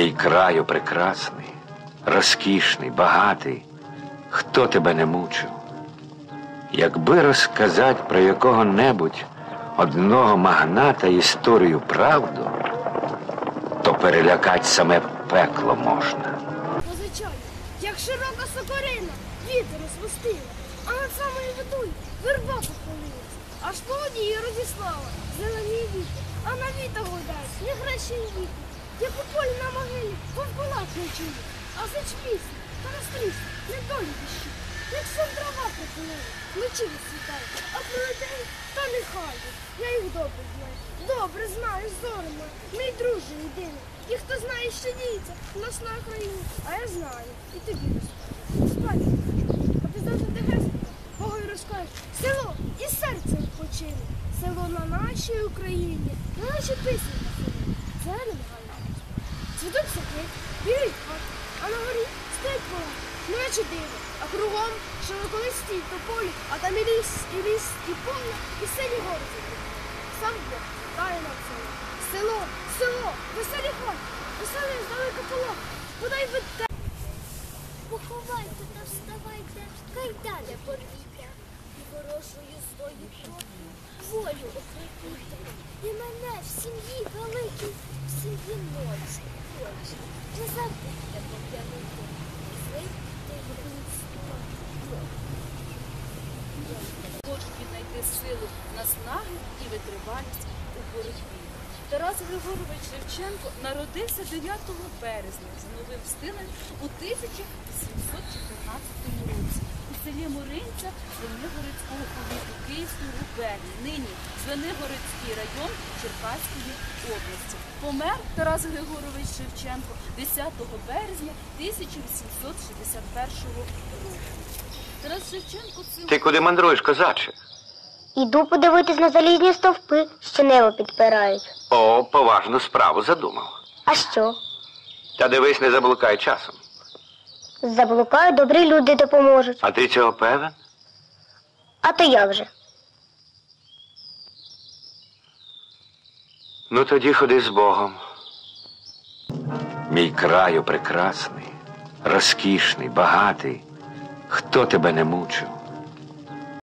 Мій краю прекрасний, розкішний, багатий, хто тебе не мучив? Якби розказати про якого-небудь одного магната історію правду, то перелякать саме пекло можна. Позичай, як широка сокорина, вітер розпустила, а над самою водою верба похилилась, аж по воді її розіслала зелений вітер, а на віта гойдають негрещий вітер, як у полі на могилі вовкулак не чує, а сич пісня, та розтріс, не долі дощі, як сон трава припинила, вночі розсвітає, а про людей та нехай, я їх добре знаю, добре знаю, зоре моя, мій друже єдиний, і хто знає, що діється у нас на Україні, а я знаю, і тобі розкажу. Спать, а ти завжди де гресника, Богою розкажеш, село і серце відпочине, село на нашій Україні, на нашій пісні на селі, зеленим галям. Цвітуть білий а на горі стоять поля, наче диво, а кругом широколисті тополі, а там і ліс, і ліс, і поле, і сині гори. Сам Бог дає нам село. Село, село, веселі хати, веселий здалека полок, подай ви те. Поховайте та вставайте, кайдане порвіте, і ворожою свою кров'ю волю укріпіте. І мене в сім'ї великій, в сім'ї ночі, Хочуть віднайти силу, наснаги і витривалість у боротьбі. Тарас Григорович Шевченко народився 9 березня за новим стилем у 1714 році у селі Муринця Київської губернії, нині Звенигородський район Черкаської області. Помер Тарас Григорович Шевченко 10 березня 1861 року. Тарас Шевченко це Ти куди мандруєш, козаче? Іду подивитись на залізні стовпи, що небо підпирають. О, поважну справу задумав. А що? Та дивись, не заблукай часом. Заблукаю, добрі люди допоможуть. А ти цього певен? А то як же? Ну тоді ходи з Богом. Мій краю прекрасний, розкішний, багатий. Хто тебе не мучив?